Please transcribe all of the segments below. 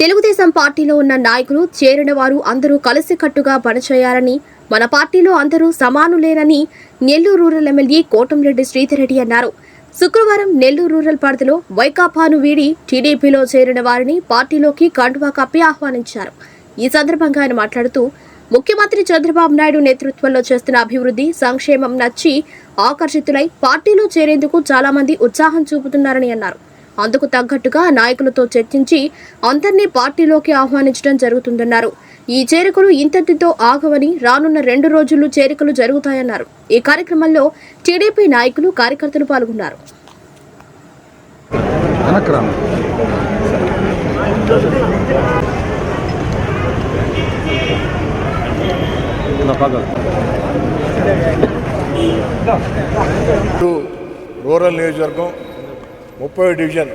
తెలుగుదేశం పార్టీలో ఉన్న నాయకులు చేరిన వారు అందరూ కలిసికట్టుగా పనిచేయాలని మన పార్టీలో అందరూ సమానులేనని నెల్లూరు రూరల్ ఎమ్మెల్యే కోటంరెడ్డి శ్రీధర్రెడ్డి అన్నారు. శుక్రవారం నెల్లూరు రూరల్ పరిధిలో వైకాపాను వీడి టీడీపీలో చేరిన వారిని పార్టీలోకి కండువా కప్పి ఆహ్వానించారు. ఈ సందర్భంగా ఆయన మాట్లాడుతూ ముఖ్యమంత్రి చంద్రబాబు నాయుడు నేతృత్వంలో చేస్తున్న అభివృద్ధి సంక్షేమం నచ్చి ఆకర్షితులై పార్టీలో చేరేందుకు చాలామంది ఉత్సాహం చూపుతున్నారని అన్నారు. అందుకు తగ్గట్టుగా నాయకులతో చర్చించి అందరినీ పార్టీలోకి ఆహ్వానించడం జరుగుతుందన్నారు. ఈ చేరికలు ఇంతటితో ఆగవని రానున్న రెండు రోజుల్లో చేరికలు జరుగుతాయన్నారు. ఈ కార్యక్రమంలో టీడీపీ నాయకులు కార్యకర్తలు పాల్గొన్నారు. రూరల్ నియోజకవర్గం ముప్పై డివిజన్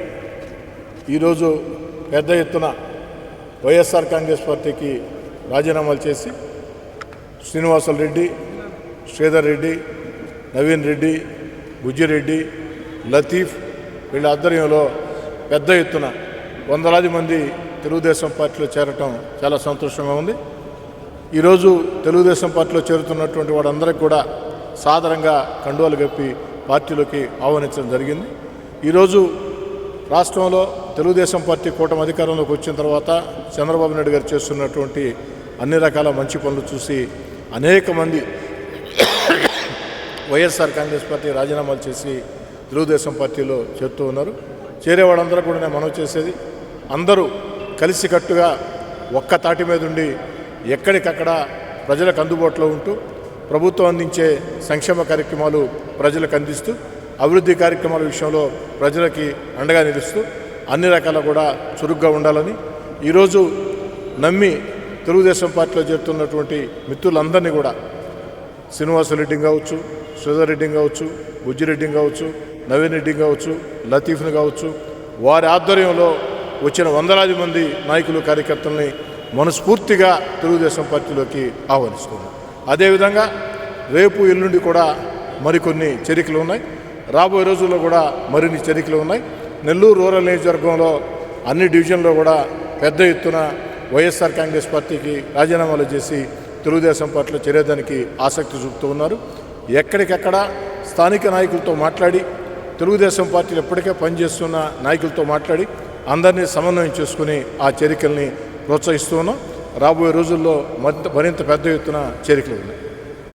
ఈరోజు పెద్ద ఎత్తున వైఎస్ఆర్ కాంగ్రెస్ పార్టీకి రాజీనామాలు చేసి శ్రీనివాసులు రెడ్డి శ్రీధర్ రెడ్డి నవీన్ రెడ్డి బుజ్జిరెడ్డి లతీఫ్ వీళ్ళ ఆధ్వర్యంలో పెద్ద ఎత్తున వందలాది మంది తెలుగుదేశం పార్టీలో చేరటం చాలా సంతోషంగా ఉంది. ఈరోజు తెలుగుదేశం పార్టీలో చేరుతున్నటువంటి వారందరికీ కూడా సాధారణంగా కండువాలు కప్పి పార్టీలోకి ఆహ్వానించడం జరిగింది. ఈరోజు రాష్ట్రంలో తెలుగుదేశం పార్టీ కూటమి అధికారంలోకి వచ్చిన తర్వాత చంద్రబాబు నాయుడు గారు చేస్తున్నటువంటి అన్ని రకాల మంచి పనులు చూసి అనేక మంది వైఎస్ఆర్ కాంగ్రెస్ పార్టీ రాజీనామాలు చేసి తెలుగుదేశం పార్టీలో చేరుతూ ఉన్నారు. చేరే వాళ్ళందరూ కూడా నేను మనవి చేసేది అందరూ కలిసికట్టుగా ఒక్క తాటి మీద ఉండి ఎక్కడికక్కడ ప్రజలకు అందుబాటులో ఉంటూ ప్రభుత్వం అందించే సంక్షేమ కార్యక్రమాలు ప్రజలకు అందిస్తూ అభివృద్ధి కార్యక్రమాల విషయంలో ప్రజలకి అండగా నిలుస్తూ అన్ని రకాల కూడా చురుగ్గా ఉండాలని ఈరోజు నమ్మి తెలుగుదేశం పార్టీలో చేరుతున్నటువంటి మిత్రులందరినీ కూడా శ్రీనివాసరెడ్డి కావచ్చు శ్రీధర్ రెడ్డింగ్ కావచ్చు బుజ్జిరెడ్డి కావచ్చు నవీన్ రెడ్డి కావచ్చు లతీఫ్ని కావచ్చు వారి ఆధ్వర్యంలో వచ్చిన వందలాది మంది నాయకులు కార్యకర్తల్ని మనస్ఫూర్తిగా తెలుగుదేశం పార్టీలోకి ఆహ్వానిస్తున్నాం. అదేవిధంగా రేపు ఎల్లుండి కూడా మరికొన్ని చరికలు ఉన్నాయి. రాబోయే రోజుల్లో కూడా మరిన్ని చర్యలు ఉన్నాయి. నెల్లూరు రూరల్ నియోజకవర్గంలో అన్ని డివిజన్లో కూడా పెద్ద ఎత్తున వైఎస్ఆర్ కాంగ్రెస్ పార్టీకి రాజీనామాలు చేసి తెలుగుదేశం పార్టీలో చేరేదానికి ఆసక్తి చూపుతూ ఉన్నారు. ఎక్కడికెక్కడ స్థానిక నాయకులతో మాట్లాడి తెలుగుదేశం పార్టీలు ఎప్పటికే పనిచేస్తున్న నాయకులతో మాట్లాడి అందరినీ సమన్వయం చేసుకుని ఆ చేరికల్ని ప్రోత్సహిస్తూ ఉన్నాం. రాబోయే రోజుల్లో మరింత పెద్ద ఎత్తున చేరికలు ఉన్నాయి.